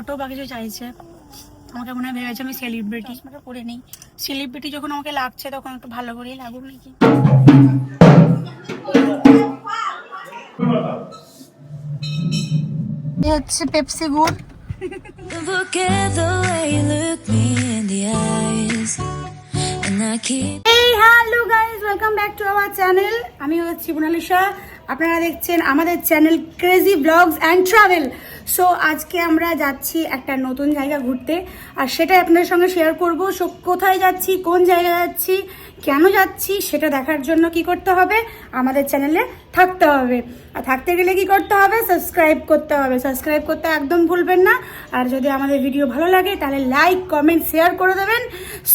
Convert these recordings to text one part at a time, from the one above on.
Photo বা কিছু চাইছে। আমাকে মনে হয় ভেবেছে আমি সেলিব্রিটি পরে নেই। সেলিব্রিটি যখন আমাকে লাগছে তখন একটু ভালো করেই লাগুক নাকি? হচ্ছে পেপসি গুড়। Look at the way you look me in the eyes, and I keep. এই hello guys welcome back to our channel আমি হচ্ছি মোনালিসা। আপনারা দেখছেন আমাদের channel crazy blogs and travel so আজকে আমরা যাচ্ছি একটা নতুন জায়গা ঘুরতে, আর সেটাই আপনাদের সঙ্গে শেয়ার করব। সো কোথায় যাচ্ছি, কোন জায়গায় যাচ্ছি, কেন যাচ্ছি, সেটা দেখার জন্য কি করতে হবে, আমাদের চ্যানেলে থাকতে হবে। আর থাকতে গেলে কি করতে হবে সাবস্ক্রাইব করতে হবে। সাবস্ক্রাইব করতে একদম ভুলবেন না। আর যদি আমাদের ভিডিও ভালো লাগে, তাহলে লাইক কমেন্ট শেয়ার করে দেবেন।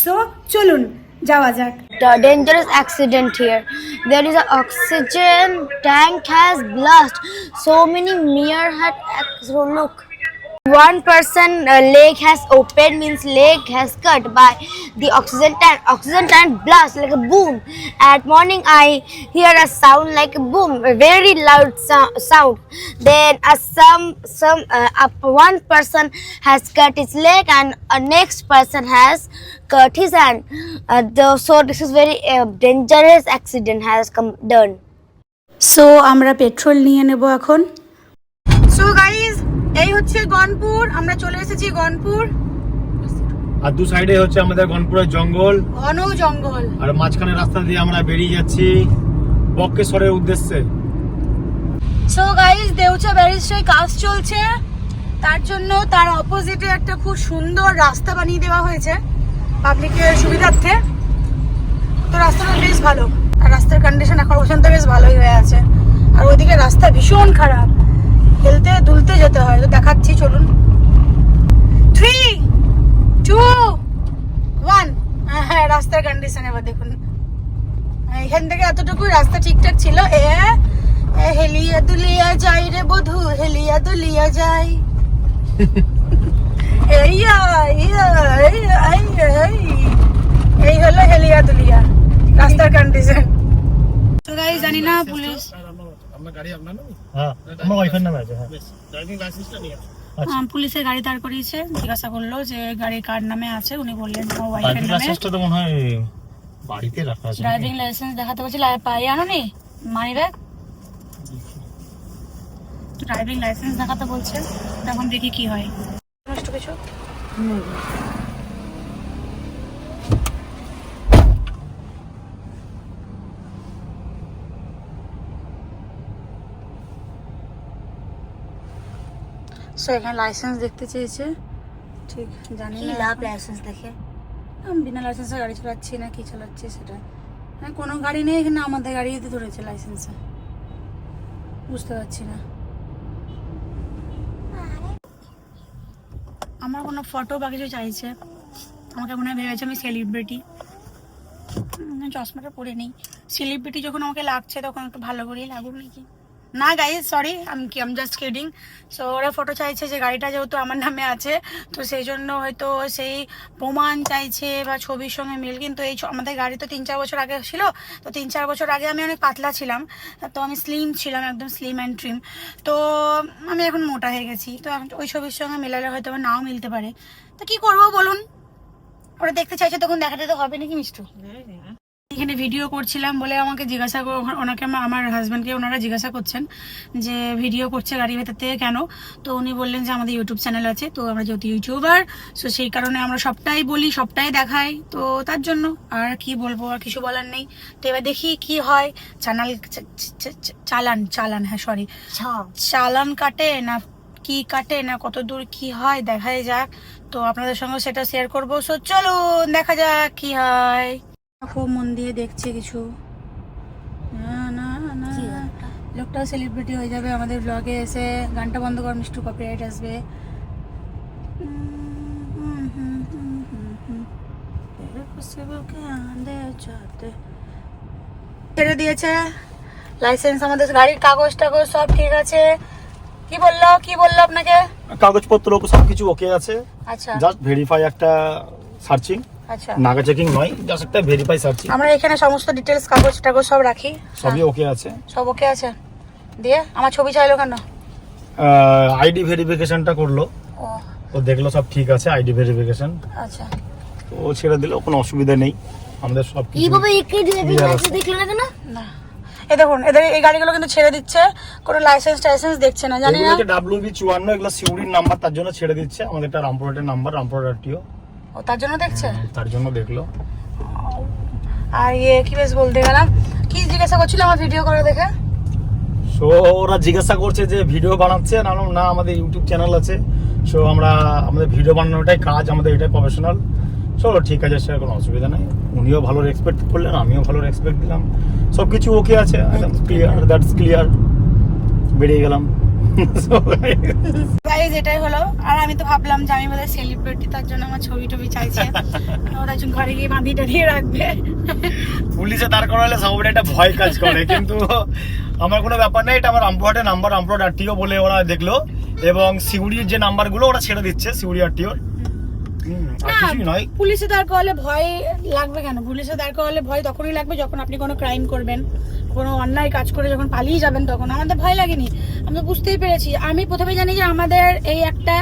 সো চলুন। যাওয়া যাক the dangerous accident here. There is an oxygen tank has blast. So many mere had so look. One person uh, leg has opened means leg has cut by the oxygen tank. Oxygen tank blast like a boom. At morning I hear a sound like a boom, a very loud so- sound. Then a some some uh, up one person has cut his leg and a next person has cut his hand. Uh, the, so this is very uh, dangerous accident has come done. So আমরা petrol নিয়ে নেব এখন so guys এই হচ্ছে গনপুর আমরা চলে এসেছি গনপুর। আর দু সাইডে হচ্ছে আমাদের গনপুরের জঙ্গল। ঘন জঙ্গল। আর মাঝখানে রাস্তা দিয়ে আমরা বেরিয়ে যাচ্ছি বক্কেশ্বরের উদ্দেশ্যে। সো গাইস দেউচা ব্যারিস্টারে কাজ চলছে। তার জন্য তার অপোজিটে একটা খুব সুন্দর রাস্তা বানিয়ে দেওয়া হয়েছে পাবলিকের সুবিধার্থে। তো রাস্তাটা বেশ ভালো। আর রাস্তার কন্ডিশন এখন পর্যন্ত বেশ ভালোই হয়ে আছে। আর ওইদিকে রাস্তা ভীষণ খারাপ। হেলতে দুলতে যেতে হয়। তো দেখাচ্ছি চলুন। থ্রি টু ওয়ান হ্যাঁ রাস্তার কন্ডিশন এবার দেখুন। এখান থেকে এতটুকু রাস্তা ঠিকঠাক ছিল। এ হেলিয়া দুলিয়া যাই রে বধু হেলিয়া দুলিয়া যাই। এইয়া এইয়া, এইয়া, এই। এই হলো হেলিয়া দুলিয়া রাস্তার কন্ডিশন তো গাই জানি না পুলিশ হ্যাঁ আমার ওয়াইফের নামে আছে হ্যাঁ। আহ, পুলিশের গাড়ি দাঁড় করিয়েছে জিজ্ঞাসা করল যে গাড়ি কার নামে আছে উনি বললেন আমার ওয়াইফের ড্রাইভিং নামে। তো মনে হয় বাড়িতে রাখা আছে ড্রাইভিং লাইসেন্স দেখাতে বলছি পাই আনো নি? মানি ব্যাগ ড্রাইভিং লাইসেন্স দেখাতে বলছে তখন দেখি কি হয়। নষ্ট কিছু? সো এখানে লাইসেন্স দেখতে চেয়েছে। ঠিক জানি না লাভ লাইসেন্স দেখে? আমি বিনা লাইসেন্সে গাড়ি চালাচ্ছি না কি চালাচ্ছি সেটা। হ্যাঁ কোনো গাড়ি নেই এখানে আমাদের গাড়িতে ধরেছে লাইসেন্সে বুঝতে পারছি না। আমার কোনো ফটো বা কিছু চাইছে। আমাকে মনে হয় ভেবেছে আমি সেলিব্রিটি চশমাটা পরে নেই। সেলিব্রিটি যখন আমাকে লাগছে তখন একটু ভালো করেই লাগুক নাকি? না গাইজ সরি আমি কি আম জাস্ট কিডিং সো ওরা ফটো চাইছে যে গাড়িটা যেহেতু আমার নামে আছে, তো সেই জন্য হয়তো সেই প্রমাণ চাইছে বা ছবির সঙ্গে মিল। কিন্তু এই আমাদের গাড়ি তো তিন চার বছর আগে ছিল, তো তিন চার বছর আগে আমি অনেক পাতলা ছিলাম, তো আমি স্লিম ছিলাম, একদম স্লিম অ্যান্ড ট্রিম তো আমি এখন মোটা হয়ে গেছি, তো ওই ছবির সঙ্গে মেলালে হয়তো আমার নাও মিলতে পারে। তো কি করব বলুন? ওরা দেখতে চাইছে, তখন দেখাতে তো হবে নাকি মিষ্টু? এখানে ভিডিও করছিলাম বলে আমাকে জিজ্ঞাসা কর- ওনাকে আমা- আমার হাজব্যান্ডকে ওনারা জিজ্ঞাসা করছেন যে ভিডিও করছে গাড়ি ভেতর থেকে কেন? তো উনি বললেন যে আমাদের ইউটিউব চ্যানেল আছে তো আমরা যেহেতু ইউটিউবার সো সেই কারণে আমরা সবটাই বলি সবটাই দেখাই তো তার জন্য আর কি বলব আর কিছু বলার নেই। তো এবার দেখি কি হয়। চ্যানেল চালান চালান হ্যাঁ সরি চালান। কাটে না কি কাটে না কত দূর কি হয় দেখাই যাক। তো আপনাদের সঙ্গে সেটা শেয়ার করব। সো চলুন দেখা যাক কি হয়। খুব মন দিয়ে দেখছে কিছু। না না না। কি লোকটাও সেলিব্রিটি হয়ে যাবে আমাদের ব্লগে এসে গানটা বন্ধ কর মিষ্টু কপিরাইট আসবে। ছেড়ে দিয়েছে। লাইসেন্স আমাদের গাড়ির কাগজ টাগজ সব ঠিক আছে। কি বলল? কি বলল আপনাকে? কাগজপত্র সবকিছু ওকে আছে। আচ্ছা। জাস্ট ভেরিফাই একটা সার্চিং আচ্ছা। নাগা চেকিং নয় জাস্ট একটা ভেরিফাই সার্চিং আমরা এখানে সমস্ত ডিটেলস কাগজ টাগজ সব রাখি। সবই ওকে আছে। সব ওকে আছে। দিয়ে আমার ছবি চাইলো কেন? আইডি ভেরিফিকেশনটা করল। ও। দেখল সব ঠিক আছে আইডি ভেরিফিকেশন আচ্ছা। ও ছেড়ে দিলেও কোনো অসুবিধা নেই। আমাদের সব কিছু এইভাবে একে দিয়ে Clear না কেন? না। এই দেখুন এদের এই গাড়িগুলো কিন্তু ছেড়ে দিচ্ছে কোনো লাইসেন্স টাইসেন্স দেখছে না জানি না। ডাব্লিউ বি চুয়ান্ন এগুলো সিউড়ির নাম্বার তার জন্য ছেড়ে দিচ্ছে। আমাদের একটা রামপুরহাটের নাম্বার রামপুরহাট আরটিও ও তার জন্য দেখছে? তার জন্য দেখল। আর ইয়ে কি বেশ বলতে গেলাম? কি জিজ্ঞাসা করছিল আমার ভিডিও করে দেখে? সো ওরা জিজ্ঞাসা করছে যে ভিডিও বানাচ্ছে? না না আমাদের ইউটিউব চ্যানেল আছে। সো আমরা আমাদের ভিডিও বানানোটাই কাজ আমাদের এটাই প্রফেশনাল চলো ঠিক আছে সে কোনো অসুবিধা নেই। উনিও ভালো রেসপেক্ট করলেন আমিও ভালো রেসপেক্ট দিলাম। সব কিছু ওকে আছে ক্লিয়ার দ্যাটস ক্লিয়ার বেরিয়ে গেলাম। গাইজ এটাই হলো। আর আমি তো ভাবলাম যে আমি বোধহয় সেলিব্রিটি তার জন্য আমার ছবি টবি চাইছে। ওরা একজন ঘরে গিয়ে বাঁধি টাধিয়ে রাখবে। পুলিশে দাঁড় করালে সবাই একটা ভয় কাজ করে কিন্তু আমার কোনো ব্যাপার নেই এটা আমার রামপুরহাটের নাম্বার রামপুরহাট আরটিও বলে ওরা দেখল এবং সিউড়ির যে নাম্বারগুলো ওরা ছেড়ে দিচ্ছে সিউড়ি আরটিওর পুলিশে দাঁড় করালে ভয় লাগবে কেন? পুলিশে দাঁড় করালে ভয় তখনই লাগবে যখন আপনি কোনো ক্রাইম করবেন। কোনো অন্যায় কাজ করে যখন পালিয়ে যাবেন তখন, আমাদের ভয় লাগেনি। আমি বুঝতেই পেরেছি। আমি প্রথমে জানি যে আমাদের এই একটা,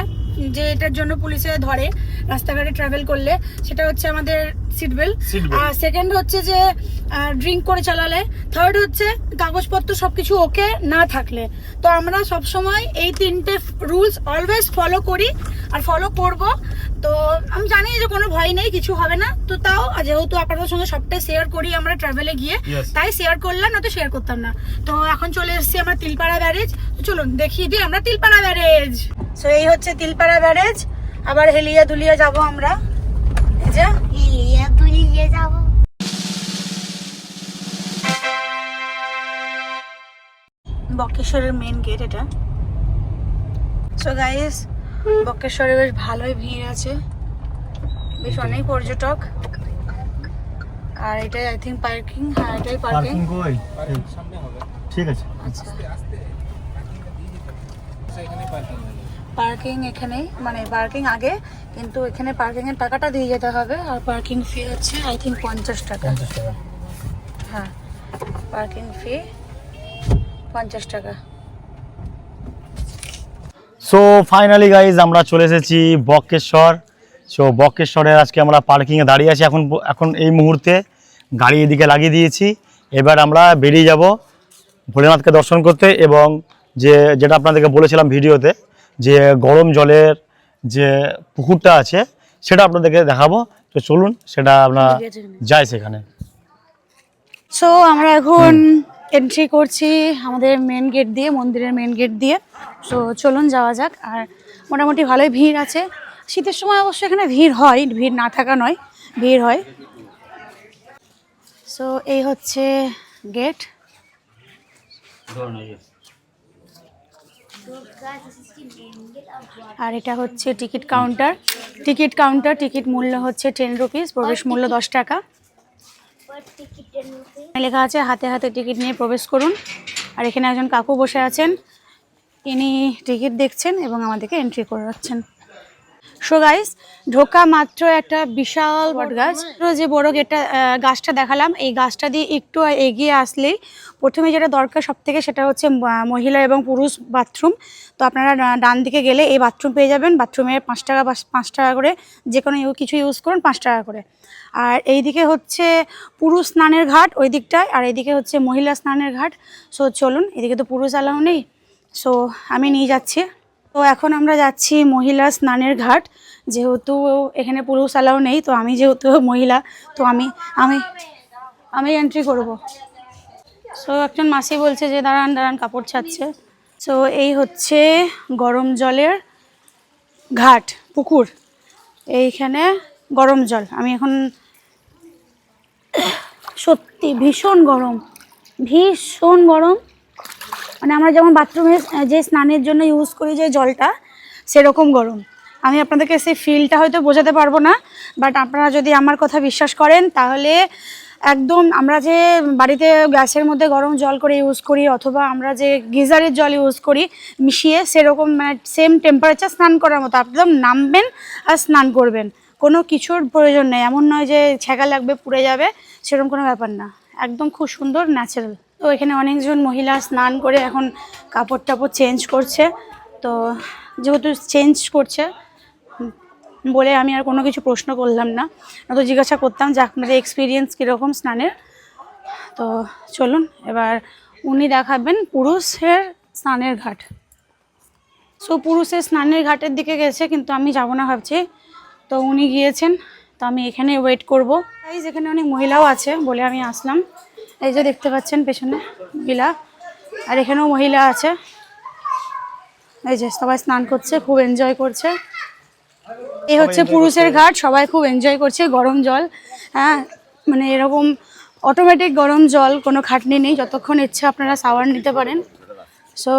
যে এটার জন্য পুলিশে ধরে। রাস্তাঘাটে ট্রাভেল করলে সেটা হচ্ছে আমাদের সিট বেল্ট আর সেকেন্ড হচ্ছে যে ড্রিঙ্ক করে চালালে। থার্ড হচ্ছে কাগজপত্র সবকিছু ওকে না থাকলে। তো আমরা সব সময় এই তিনটে রুলস অলওয়েজ ফলো করি আর ফলো করব। তো আমি জানি যে কোনো ভয় নেই কিছু হবে না। তো তাও যেহেতু আপনাদের সঙ্গে সবটাই শেয়ার করি আমরা ট্রাভেলে গিয়ে তাই শেয়ার করলাম না তো শেয়ার করতাম না। তো এখন চলে এসেছি আমরা তিলপাড়া ব্যারেজ। চলুন দেখিয়ে দিই আমরা তিলপাড়া ব্যারেজ। তো এই হচ্ছে তিলপাড়া ব্যারেজ। আবার হেলিয়া দুলিয়া যাব আমরা। যে। হিলিয়া তুলিয়ে যাব। বক্রেশ্বরের মেন গেট এটা। সো গাইস বক্রেশ্বরে বেশ ভালোই ভিড় আছে। বেশ অনেক পর্যটক। আর এটাই আই থিঙ্ক পার্কিং হ্যাঁ এটাই পার্কিং পার্কিং কই? ঠিক আছে। আচ্ছা। পার্কিং এখানে মানে পার্কিং আগে কিন্তু এখানে পার্কিং এর টাকাটা দিয়ে যেতে হবে আর পার্কিং ফি হচ্ছে আই থিঙ্ক পঞ্চাশ টাকা। হ্যাঁ পার্কিং ফি পঞ্চাশ টাকা। সো ফাইনালি গাইজ আমরা চলে এসেছি বক্রেশ্বর সো বক্রেশ্বরের আজকে আমরা পার্কিংয়ে দাঁড়িয়ে আছি। এখন এখন এই মুহূর্তে গাড়ি এদিকে লাগিয়ে দিয়েছি। এবার আমরা বেরিয়ে যাব ভোলেনাথকে দর্শন করতে এবং যে যেটা আপনাদেরকে বলেছিলাম ভিডিওতে যে গরম জলের যে পুকুরটা আছে সেটা আপনাদেরকে দেখাবো। তো চলুন সেটা আমরা যাই সেখানে। সো আমরা এখন এন্ট্রি করছি আমাদের মেন গেট দিয়ে মন্দিরের মেন গেট দিয়ে। সো চলুন যাওয়া যাক। আর মোটামুটি ভালোই ভিড় আছে। শীতের সময় অবশ্য এখানে ভিড় হয় ভিড় না থাকা নয় ভিড় হয়। সো এই হচ্ছে গেট আর এটা হচ্ছে ticket counter. Ticket counter, ticket মূল্য হচ্ছে টেন রুপিস প্রবেশ মূল্য দশ টাকা। লেখা আছে, হাতে হাতে টিকিট নিয়ে প্রবেশ করুন। আর এখানে একজন কাকু বসে আছেন। তিনি টিকিট দেখছেন এবং আমাদেরকে এন্ট্রি করে রাখছেন সো গাইস ঢোকা মাত্র একটা বিশাল বট গাছ। যে বড় গেটটা গাছটা দেখালাম, এই গাছটা দিয়ে একটু এগিয়ে আসলেই প্রথমে যেটা দরকার সব থেকে সেটা হচ্ছে মহিলা এবং পুরুষ বাথরুম। তো আপনারা ডান দিকে গেলে এই বাথরুম পেয়ে যাবেন। বাথরুমে পাঁচ টাকা পাঁচ টাকা করে যে কোনো কিছু ইউজ করুন, পাঁচ টাকা করে। আর এইদিকে হচ্ছে পুরুষ স্নানের ঘাট ওই দিকটায়, আর এইদিকে হচ্ছে মহিলা স্নানের ঘাট। সো চলুন, এদিকে তো পুরুষ অ্যালাউ নেই। সো আমি নিয়ে যাচ্ছি। তো এখন আমরা যাচ্ছি মহিলা স্নানের ঘাট। যেহেতু এখানে পুরুষ অ্যালাউ নেই, তো আমি যেহেতু মহিলা, তো আমি আমি আমি এন্ট্রি করব। সো একজন মাসি বলছে যে, দাঁড়ান দাঁড়ান, কাপড় ছাড়ছে। সো এই হচ্ছে গরম জলের ঘাট, পুকুর। এইখানে গরম জল। আমি এখন, সত্যি ভীষণ গরম ভীষণ গরম। মানে আমরা যেমন বাথরুমে যে স্নানের জন্য ইউজ করি যে জলটা, সেরকম গরম। আমি আপনাদেরকে সেই ফিলটা হয়তো বোঝাতে পারব না বাট আপনারা যদি আমার কথা বিশ্বাস করেন, তাহলে একদম আমরা যে বাড়িতে গ্যাসের মধ্যে গরম জল করে ইউজ করি, অথবা আমরা যে গিজারের জল ইউজ করি, মিশিয়ে সেরকম মানে সেম টেম্পারেচার স্নান করার মতো একদম নামবেন আর স্নান করবেন। কোনো কিছুর প্রয়োজন নেই, এমন নয় যে ছ্যাঁকা লাগবে, পুড়ে যাবে, সেরকম কোনো ব্যাপার না। একদম খুব সুন্দর ন্যাচারাল তো এখানে অনেকজন মহিলা স্নান করে এখন কাপড় টাপড় চেঞ্জ করছে। তো যেহেতু চেঞ্জ করছে, বলে আমি আর কোনো কিছু প্রশ্ন করলাম না। তো জিজ্ঞাসা করতাম যে আপনাদের এক্সপিরিয়েন্স কীরকম স্নানের? তো চলুন, এবার উনি দেখাবেন পুরুষের স্নানের ঘাট। সো পুরুষের স্নানের ঘাটের দিকে গেছে, কিন্তু আমি যাব না ভাবছি। তো উনি গিয়েছেন, তো আমি এখানে ওয়েট করব। এই যেখানে অনেক মহিলাও আছে বলে আমি আসলাম। এই যে দেখতে পাচ্ছেন পেছনে মহিলা আর এখানেও মহিলা আছে। এই যে সবাই স্নান করছে খুব এনজয় করছে। এই হচ্ছে পুরুষের ঘাট সবাই খুব এনজয় করছে গরম জল। হ্যাঁ মানে এরকম অটোমেটিক গরম জল কোনো খাটনি নেই। যতক্ষণ ইচ্ছে আপনারা সাওয়ার নিতে পারেন। সো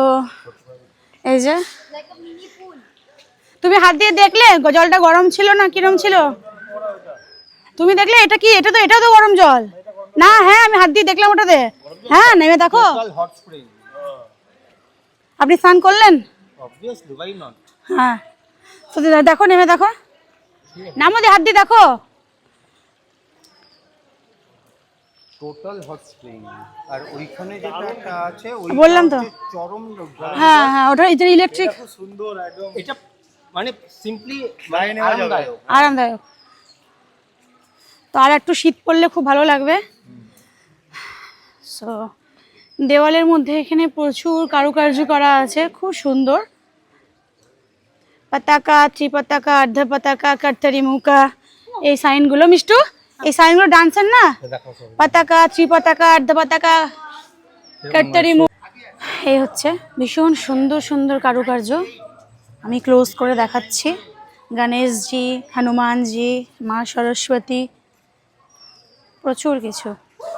এই যে। তুমি হাত দিয়ে দেখলে? জলটা গরম ছিল না? কিরম ছিল? তুমি দেখলে? এটা কি? এটা তো এটাও তো গরম জল। না হ্যাঁ আমি হাত দিয়ে দেখলাম ওটাতে। হ্যাঁ নেমে দেখো। আপনি স্নান করলেন? হ্যাঁ। তো দেখো নেমে দেখো। নামো দিয়ে হাত দিয়ে দেখো। টোটাল হট স্প্রিং আর ওইখানে যেটা একটা আছে বললাম তো। চরম হ্যাঁ হ্যাঁ ওটা ইলেকট্রিক সুন্দর একদম। এটা মানে সিম্পলি। আরামদায়ক। আরামদায়ক। তো আর একটু শীত পড়লে খুব ভালো লাগবে। সো দেওয়ালের মধ্যে এখানে প্রচুর কারুকার্য করা আছে, খুব সুন্দর। পতাকা, ত্রিপতাকা অর্ধ পতাকা কর্তরি মুকা এই সাইনগুলো। মিষ্টু, এই সাইনগুলো ডান্সের না? পতাকা, ত্রিপতাকা অর্ধ পতাকা কর্তরি মুখ এই হচ্ছে ভীষণ সুন্দর সুন্দর কারুকার্য। আমি ক্লোজ করে দেখাচ্ছি। গণেশজি, হনুমানজি, মা সরস্বতী, প্রচুর কিছু।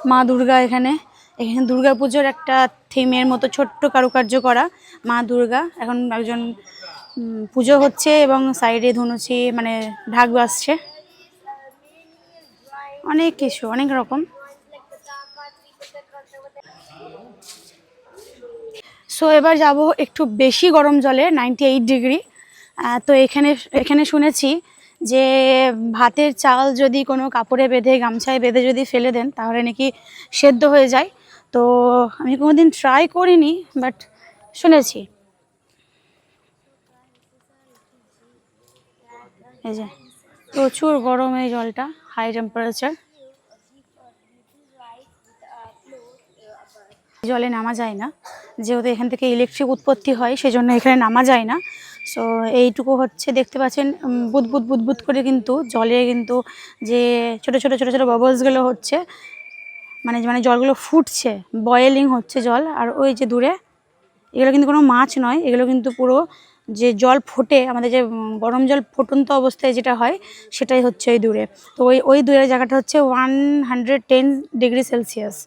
মা দুর্গা এখানে। এখানে দুর্গা পুজোর একটা থিমের মতো ছোট্ট কারুকার্য করা, মা দুর্গা। এখন একজন পুজো হচ্ছে এবং সাইডে ধনুচি মানে ঢাক বাজছে। অনেক কিছু, অনেক রকম। সো এবার যাব একটু বেশি গরম জলে নাইনটি এইট ডিগ্রি তো এখানে এখানে শুনেছি যে ভাতের চাল যদি কোনো কাপড়ে বেঁধে, গামছায় বেঁধে যদি ফেলে দেন, তাহলে নাকি সেদ্ধ হয়ে যায়। তো আমি কোনোদিন ট্রাই করিনি বাট শুনেছি। এই যে, প্রচুর গরম এই জলটা হাই টেম্পারেচার জলে নামা যায় না, যেহেতু এখান থেকে ইলেকট্রিক উৎপত্তি হয়, সেজন্য এখানে নামা যায় না। সো এইটুকু হচ্ছে, দেখতে পাচ্ছেন বুদবুদ বুদবুদ করে কিন্তু জলে কিন্তু যে ছোট ছোট ছোট ছোট বাবলসগুলো হচ্ছে মানে মানে জলগুলো ফুটছে বয়েলিং হচ্ছে জল, আর ওই যে দূরে, এগুলো কিন্তু কোনো মাছ নয়, এগুলো কিন্তু পুরো যে জল ফোটে, আমাদের যে গরম জল ফুটন্ত অবস্থায় যেটা হয়, সেটাই হচ্ছে ওই দূরে। তো ওই ওই দূরের জায়গাটা হচ্ছে one hundred ten degree celsius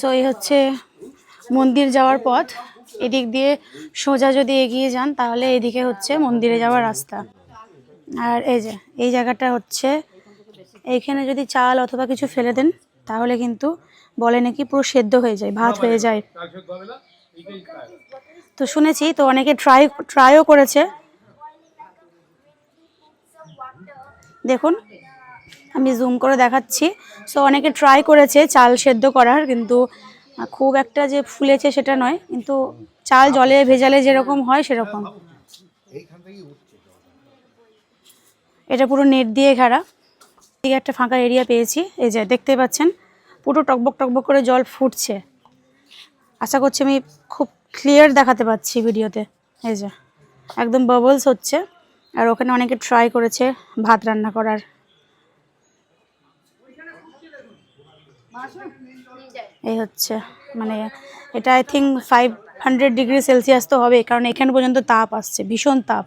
so এই হচ্ছে মন্দির যাওয়ার পথ। এদিক দিয়ে সোজা যদি এগিয়ে যান, তাহলে এদিকে হচ্ছে মন্দিরে যাওয়ার রাস্তা। আর এই যে, এই জায়গাটা হচ্ছে এইখানে যদি চাল অথবা কিছু ফেলে দেন, তাহলে কিন্তু বলে নাকি পুরো সেদ্ধ হয়ে যায়, ভাত হয়ে যায়। তো শুনেছি, তো অনেকে ট্রাই ট্রাইও করেছে। দেখুন, আমি জুম করে দেখাচ্ছি। সো অনেকে ট্রাই করেছে চাল সেদ্ধ করার, কিন্তু খুব একটা যে ফুলেছে সেটা নয়, কিন্তু চাল জলে ভেজালে যেরকম হয় সেরকম। এটা পুরো নেট দিয়ে ঘেরা। এদিকে একটা ফাঁকা এরিয়া পেয়েছি। এই যে দেখতে পাচ্ছেন, পুরো টকবক টকবক করে জল ফুটছে। আশা করছি আমি খুব ক্লিয়ার দেখাতে পাচ্ছি ভিডিওতে। এই যে, একদম বাবলস হচ্ছে। আর ওখানে অনেকে ট্রাই করেছে ভাত রান্না করার। এই হচ্ছে মানে এটা I think five hundred degree celsius তো হবে কারণ এখানে পর্যন্ত তাপ আসছে, ভীষণ তাপ।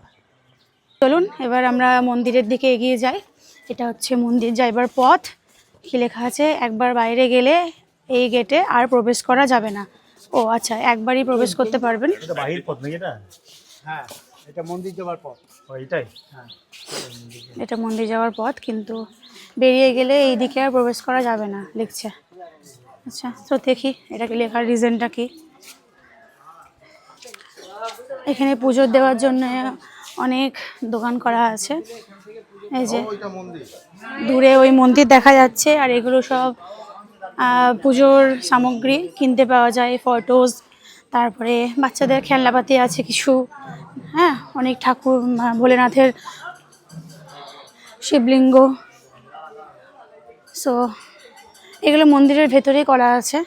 চলুন, এবার আমরা মন্দিরের দিকে এগিয়ে যাই। এটা হচ্ছে মন্দির যাইবার পথ। কি লেখা আছে? একবার বাইরে গেলে এই গেটে আর প্রবেশ করা যাবে না। ও আচ্ছা একবারই প্রবেশ করতে পারবেন। এটা বাহির পথ নাকি এটা? হ্যাঁ এটা মন্দির যাওয়ার পর ও এইটাই এটা মন্দির যাওয়ার পথ কিন্তু বেরিয়ে গেলে এই দিকে আর প্রবেশ করা যাবে না লিখছে আচ্ছা তো দেখি এটাকে লেখার রিজনটা কি? এখানে পুজো দেওয়ার জন্য অনেক দোকান করা আছে। এই যে দূরে ওই মন্দির দেখা যাচ্ছে আর এগুলো সব পুজোর সামগ্রী কিনতে পাওয়া যায় ফটোজ তারপরে বাচ্চাদের খেলনাপাতি আছে কিছু। হ্যাঁ অনেক ঠাকুর ভোলেনাথের শিবলিঙ্গ। সো এগুলো মন্দিরের ভেতরেই করা আছে।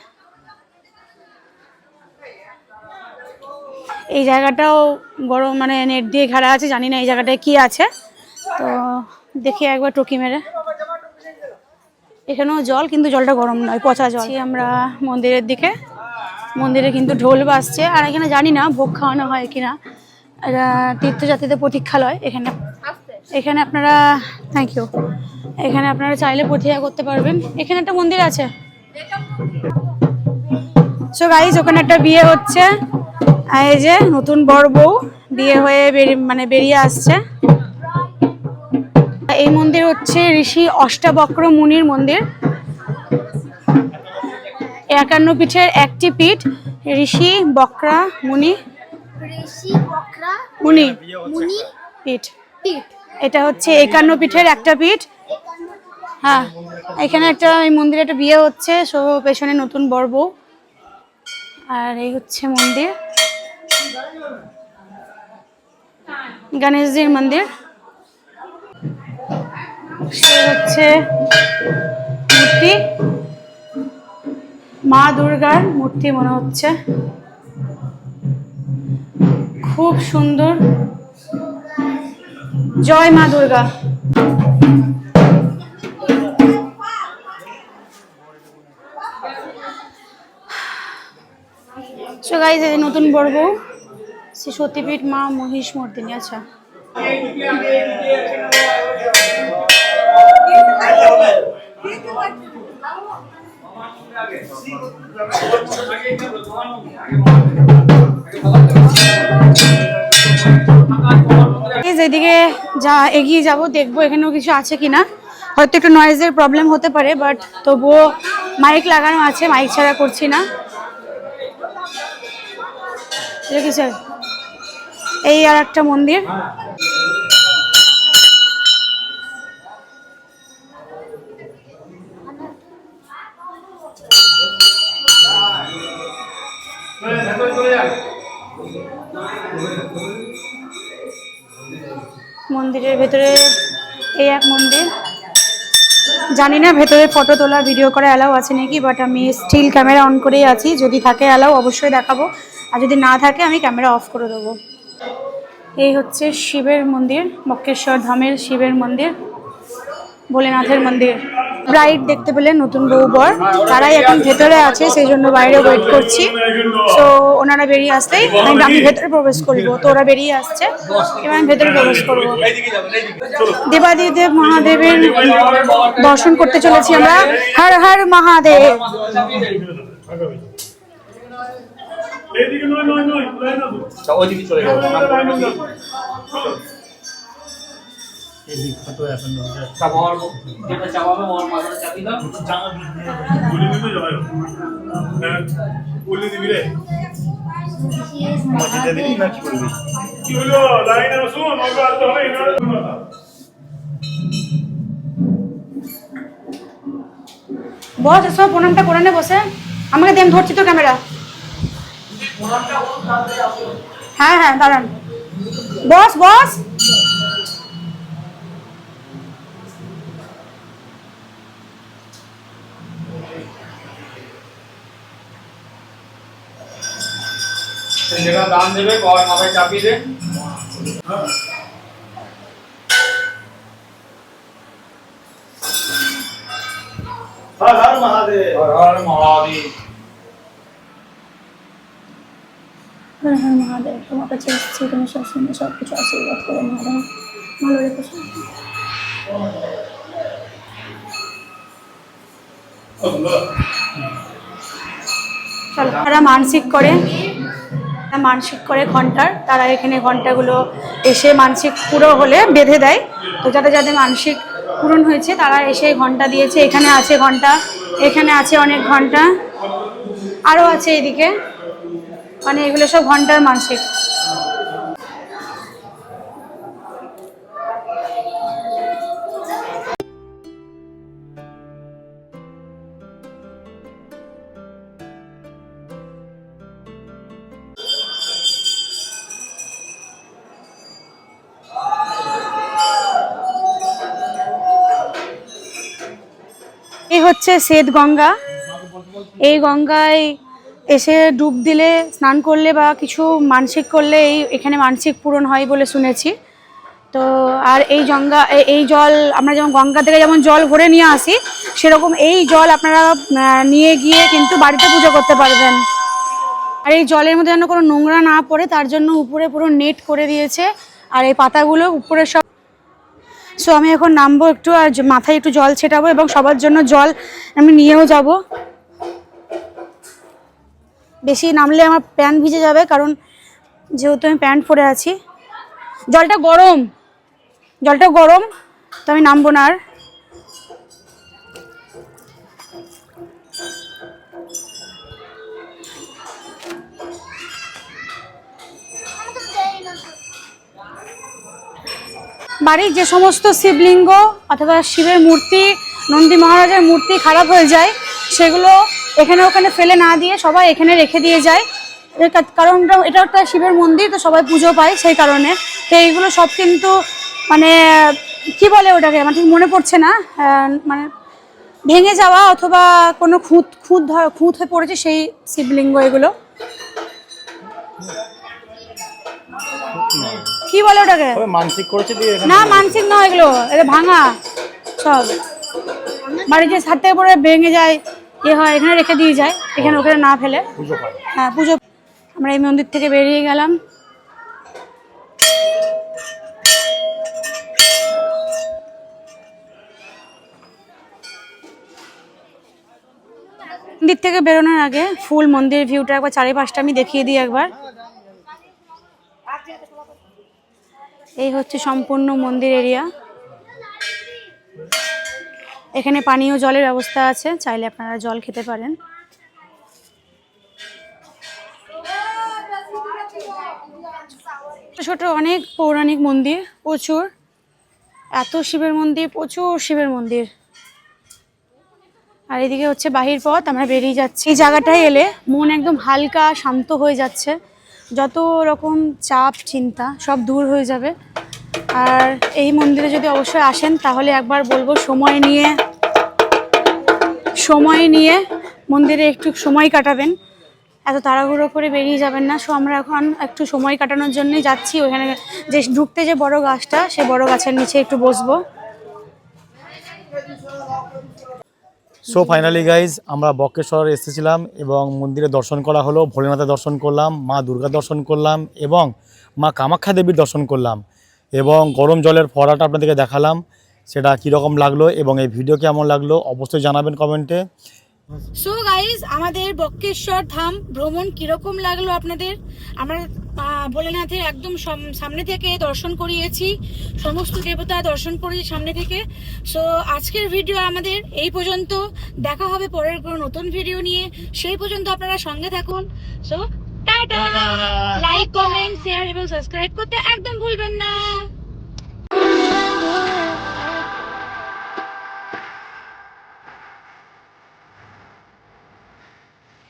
এই জায়গাটাও বড় মানে নেট দিয়ে ঘেরা আছে জানি না এই জায়গাটায় কি আছে। তো দেখি একবার টকি মেরে। এখানেও জল কিন্তু জলটা গরম নয় পচা জল। আমরা মন্দিরের দিকে। মন্দিরে কিন্তু ঢোল বাজছে। আর এখানে জানি না ভোগ খাওয়ানো হয় কিনা। এটা তীর্থযাত্রীদের প্রতীক্ষালয়। এখানে এখানে আপনারা থ্যাংক ইউ এখানে আপনারা চাইলে প্রতিহা করতে পারবেন। এখানে একটা মন্দির আছে। সো গাইজ ওখানে একটা বিয়ে হচ্ছে। এই যে নতুন বর বউ বিয়ে হয়ে মানে বেরিয়ে আসছে। এই মন্দির হচ্ছে ঋষি অষ্টাবক্র মুনির মন্দির। একান্ন পীঠের একটি পীঠ ঋষি বক্রা মুনি মুনি মুনি পীঠ। পীঠ। এটা হচ্ছে একান্ন পীঠের একটা পীঠ। হ্যাঁ এখানে একটা এই মন্দিরে একটা বিয়ে হচ্ছে সো পেছনে নতুন বর বউ। আর এই হচ্ছে মন্দির। গণেশজির মন্দির। সে হচ্ছে মূর্তি। মা দুর্গার মূর্তি মনে হচ্ছে। খুব সুন্দর। জয় মা দুর্গা। সো গাইজ নতুন বড় শ্রী সতীপীঠ মা মহিষ মর্দিনী আচ্ছা। এদিকে যা এগিয়ে যাব, দেখব এখানেও কিছু আছে কিনা। হয়তো একটু নয়েজের প্রবলেম হতে পারে বাট তবুও মাইক লাগানো আছে মাইক ছাড়া করছি না। এটা কি স্যার? এই আর একটা মন্দির। মন্দিরের ভেতরে এই এক মন্দির। জানি না, ভেতরে ফটো তোলা ভিডিও করা অ্যালাউ আছে নাকি বাট আমি স্টিল ক্যামেরা অন করেই আছি। যদি থাকে অ্যালাউ অবশ্যই দেখাবো। আর যদি না থাকে, আমি ক্যামেরা অফ করে দেবো। এই হচ্ছে শিবের মন্দির মক্কেশ্বর ধামের শিবের মন্দির, ভোলেনাথের মন্দির। ব্রাইড দেখতে পেলে নতুন বউ বর, তারাই এখন ভেতরে আছে, সেই জন্য বাইরে ওয়েট করছি। তো ওনারা বেরিয়ে আসলেই আমি আমি ভেতরে প্রবেশ করব, তো ওরা বেরিয়ে আসছে, এবার আমি ভেতরে প্রবেশ করব। দেবাদিদেব মহাদেবের দর্শন করতে চলেছি আমরা। হর হর মহাদেব এইদিকে নয় নয় নয় লাইন আছে ওইদিকে চলে গেল হ্যাঁ বলে দিবি রে। মসজিদে দিবি না কি করবি? কি হলো? লাইন আসুন বস এসব প্রণামটা করে নে বসে। আমাকে দেন ধরছি তো ক্যামেরা। হ্যাঁ হ্যাঁ দাঁড়ান। বস বস। যেটা দান দেবে ওর মাথায় চাপিয়ে দে। হর হর মহাদেব। হর হর মহাদেব। হর হর মহাদেব তোমার কাছে এসেছি তুমি সবসময় সব কিছু আশীর্বাদ করে মহাদেব ভালো রেখেছো? চলো, তারা মানসিক করে মানসিক করে ঘণ্টার, তারা এখানে ঘন্টাগুলো এসে মানসিক পুরো হলে বেঁধে দেয়। তো যাদের যাদের মানসিক পূরণ হয়েছে, তারা এসে ঘণ্টা দিয়েছে, এখানে আছে ঘণ্টা, এখানে আছে অনেক ঘণ্টা আরও আছে এদিকে। মানে এগুলো সব ঘণ্টার মানসিক। এ হচ্ছে শ্বেত গঙ্গা এই গঙ্গায় এসে ডুব দিলে, স্নান করলে বা কিছু মানসিক করলে এই এখানে মানসিক পূরণ হয় বলে শুনেছি। তো আর এই গঙ্গা এ- এই জল, আমরা যেমন গঙ্গা থেকে যেমন জল ভরে নিয়ে আসি, সেরকম এই জল আপনারা নিয়ে গিয়ে কিন্তু বাড়িতে পুজো করতে পারবেন। আর এই জলের মধ্যে যেন কোনো নোংরা না পড়ে, তার জন্য উপরে পুরো নেট করে দিয়েছে, আর এই পাতাগুলো উপরে সব সো আমি এখন নামবো একটু, আর মাথায় একটু জল ছেটাবো এবং সবার জন্য জল আমি নিয়েও যাব। বেশি নামলে আমার প্যান্ট ভিজে যাবে, কারণ যেহেতু আমি প্যান্ট পরে আছি। জলটা গরম। জলটা গরম, তো আমি নামবো না আর। বাড়ির যে সমস্ত শিবলিঙ্গ অথবা শিবের মূর্তি, নন্দী মহারাজের মূর্তি খারাপ হয়ে যায়, সেগুলো এখানে ওখানে ফেলে না দিয়ে সবাই এখানে রেখে দিয়ে যায়। কারণ এটা- এটা একটা শিবের মন্দির তো সবাই পুজো পায় সেই কারণে। তো এইগুলো সব কিন্তু মানে কি বলে ওটাকে? আমার ঠিক মনে পড়ছে না। মানে ভেঙে যাওয়া অথবা কোনো খুঁত খুঁত খুঁত হয়ে পড়েছে সেই শিবলিঙ্গ এগুলো। কি বলে ওটাকে? মানসিক করেছে না মানসিক নয় এগুলো। এটা ভাঙা সব। বাড়িতে ছাদ থেকে পরে ভেঙে যায়। ইয়ে হয় এখানে রেখে দিয়ে যায় এখানে ওখানে না ফেলে। হ্যাঁ পুজো আমরা এই মন্দির থেকে বেরিয়ে গেলাম। মন্দির থেকে বেরোনোর আগে ফুল মন্দির ভিউটা একবার চারিপাশটা আমি দেখিয়ে দিই একবার। এই হচ্ছে সম্পূর্ণ মন্দির এরিয়া। এখানে পানীয় জলের ব্যবস্থা আছে, চাইলে আপনারা জল খেতে পারেন। ছোট অনেক পৌরাণিক মন্দির, প্রচুর। এত শিবের মন্দির, প্রচুর শিবের মন্দির। আর এদিকে হচ্ছে বাহির পথ, আমরা বেরিয়ে যাচ্ছি। এই জায়গাটায় এলে মন একদম হালকা শান্ত হয়ে যাচ্ছে। যত রকম চাপ, চিন্তা, সব দূর হয়ে যাবে। আর এই মন্দিরে যদি অবশ্যই আসেন, তাহলে একবার বলব সময় নিয়ে সময় নিয়ে মন্দিরে একটু সময় কাটাবেন। এত তাড়াহুড়ো করে বেরিয়ে যাবেন না। সো আমরা এখন একটু সময় কাটানোর জন্যই যাচ্ছি। ওখানে যে ঢুকতে যে বড় গাছটা, সে বড় গাছের নিচে একটু বসবো। সো ফাইনালি গাইজ আমরা বক্রেশ্বর এসেছিলাম এবং মন্দিরে দর্শন করা হলো, ভোলেনাথের দর্শন করলাম, মা দুর্গা দর্শন করলাম এবং মা কামাখ্যা দেবীর দর্শন করলাম। এবং গরম জলের ফোয়ারাটা আপনাদেরকে দেখালাম, সেটা কীরকম লাগল এবং এই ভিডিও কেমন লাগল অবশ্যই জানাবেন কমেন্টে। সো গাইজ আমাদের বক্রেশ্বর ধাম ভ্রমণ কীরকম লাগল আপনাদের? আমরা ভোলেনাথের একদম সামনে থেকে দর্শন করিয়েছি, সমস্ত দেবতা দর্শন করেছি সামনে থেকে। সো আজকের ভিডিও আমাদের এই পর্যন্ত। দেখা হবে পরের কোনো নতুন ভিডিও নিয়ে। সেই পর্যন্ত আপনারা সঙ্গে থাকুন। So tata like comment share এবং সাবস্ক্রাইব করতে একদম ভুলবেন না